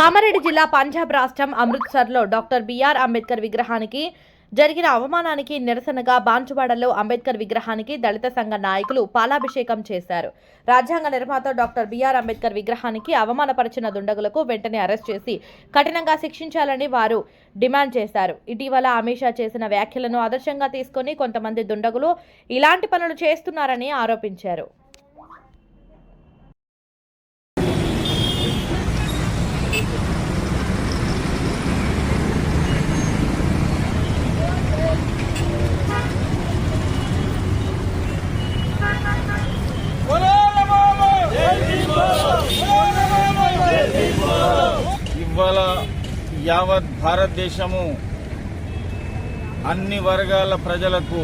కామారెడ్డి జిల్లా పంజాబ్ రాష్ట్రం అమృత్సర్లో doctor BR Ambedkar విగ్రహానికి జరిగిన అవమానానికి నిరసనగా బాన్సువాడలో అంబేద్కర్ విగ్రహానికి దళిత సంఘ నాయకులు పాలాభిషేకం చేశారు. రాజ్యాంగ నిర్మాత డాక్టర్ బిఆర్ అంబేద్కర్ విగ్రహానికి అవమానపరిచిన దుండగులకు వెంటనే అరెస్ట్ చేసి కఠినంగా శిక్షించాలని వారు డిమాండ్ చేశారు. ఇటీవల అమిషా చేసిన వ్యాఖ్యలను ఆదర్శంగా తీసుకొని కొంతమంది దుండగులు ఇలాంటి పనులు చేస్తున్నారని ఆరోపించారు. యావత్ భారతదేశము అన్ని వర్గాల ప్రజలకు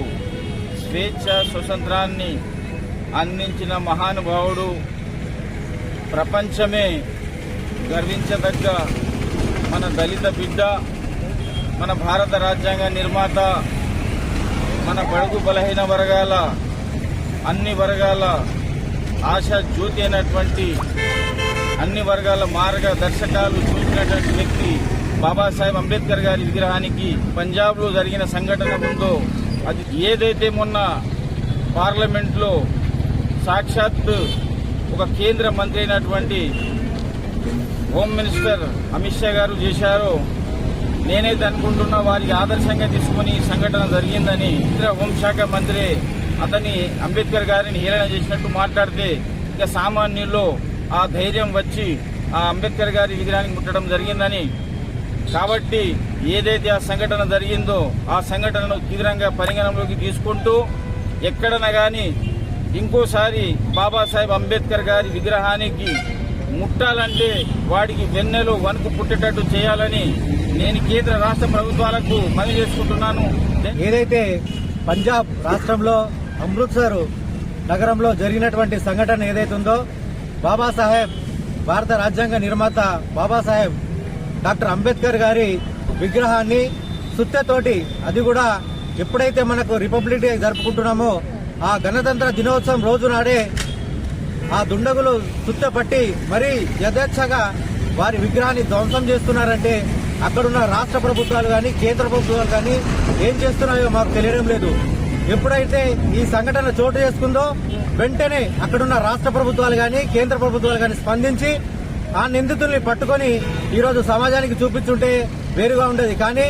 స్వేచ్ఛ స్వతంత్రాన్ని అందించిన మహానుభావుడు ప్రపంచమే గర్వించదగ్గ మన దళిత బిడ్డ మన భారత రాజ్యాంగ నిర్మాత మన బడుగు బలహీన వర్గాల అన్ని వర్గాల ఆశా జ్యోతి అయినటువంటి అన్ని వర్గాల మార్గదర్శకాలు చూసినటువంటి వ్యక్తి బాబాసాహెబ్ అంబేద్కర్ గారి విగ్రహానికి పంజాబ్లో జరిగిన సంఘటన ఉందో అది ఏదైతే మొన్న పార్లమెంట్లో సాక్షాత్ ఒక కేంద్ర మంత్రి అయినటువంటి హోమ్ మినిస్టర్ అమిత్ షా గారు చేశారో నేనైతే అనుకుంటున్నా వారికి ఆదర్శంగా తీసుకుని సంఘటన జరిగిందని కేంద్ర హోంశాఖ మంత్రి అతని అంబేద్కర్ గారిని హేళన చేసినట్టు మాట్లాడితే ఇక సామాన్యుల్లో ఆ ధైర్యం వచ్చి ఆ అంబేద్కర్ గారి విగ్రహానికి ముట్టడం జరిగిందని కాబట్టి ఏదైతే ఆ సంఘటన జరిగిందో ఆ సంఘటనను తీవ్రంగా పరిగణనలోకి తీసుకుంటూ ఎక్కడన కానీ ఇంకోసారి బాబాసాహెబ్ అంబేద్కర్ గారి విగ్రహానికి ముట్టాలంటే వాడికి వెన్నెలో వణుకు పుట్టేటట్టు చేయాలని నేను కేంద్ర రాష్ట్ర ప్రభుత్వాలకు మనవి చేసుకుంటున్నాను. ఏదైతే పంజాబ్ రాష్ట్రంలో అమృత్సర్ నగరంలో జరిగినటువంటి సంఘటన ఏదైతే ఉందో బాబాసాహెబ్ భారత రాజ్యాంగ నిర్మాత బాబాసాహెబ్ డాక్టర్ అంబేద్కర్ గారి విగ్రహాన్ని సుత్తెతోటి అది కూడా ఎప్పుడైతే మనకు రిపబ్లిక్ డే జరుపుకుంటున్నామో ఆ గణతంత్ర దినోత్సవం రోజు నాడే ఆ దుండగులు సుత్తపట్టి మరీ యథేచ్ఛగా వారి విగ్రహాన్ని ధ్వంసం చేస్తున్నారంటే అక్కడున్న రాష్ట్ర ప్రభుత్వాలు కానీ కేంద్ర ప్రభుత్వాలు కానీ ఏం చేస్తున్నాయో మాకు తెలియడం లేదు. ఎప్పుడైతే ఈ సంఘటన చోటు చేసుకుందో వెంటనే అక్కడున్న రాష్ట్ర ప్రభుత్వాలు కానీ కేంద్ర ప్రభుత్వాలు కానీ స్పందించి ఆ నిందితుల్ని పట్టుకొని ఈరోజు సమాజానికి చూపించుంటే వేరుగా ఉండేది. కానీ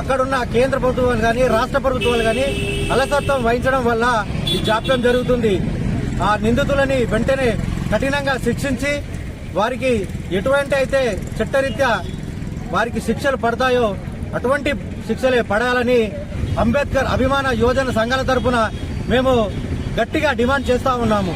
అక్కడున్న కేంద్ర ప్రభుత్వాలు కానీ రాష్ట్ర ప్రభుత్వాలు కానీ అలసత్వం వహించడం వల్ల ఈ జాప్యం జరుగుతుంది. ఆ నిందితులని వెంటనే కఠినంగా శిక్షించి వారికి ఎటువంటి అయితే చట్టరీత్యా వారికి శిక్షలు పడతాయో అటువంటి శిక్షలే పడాలని అంబేద్కర్ అభిమాన యోజన సంఘాల తరపున మేము గట్టిగా డిమాండ్ చేస్తా ఉన్నాము.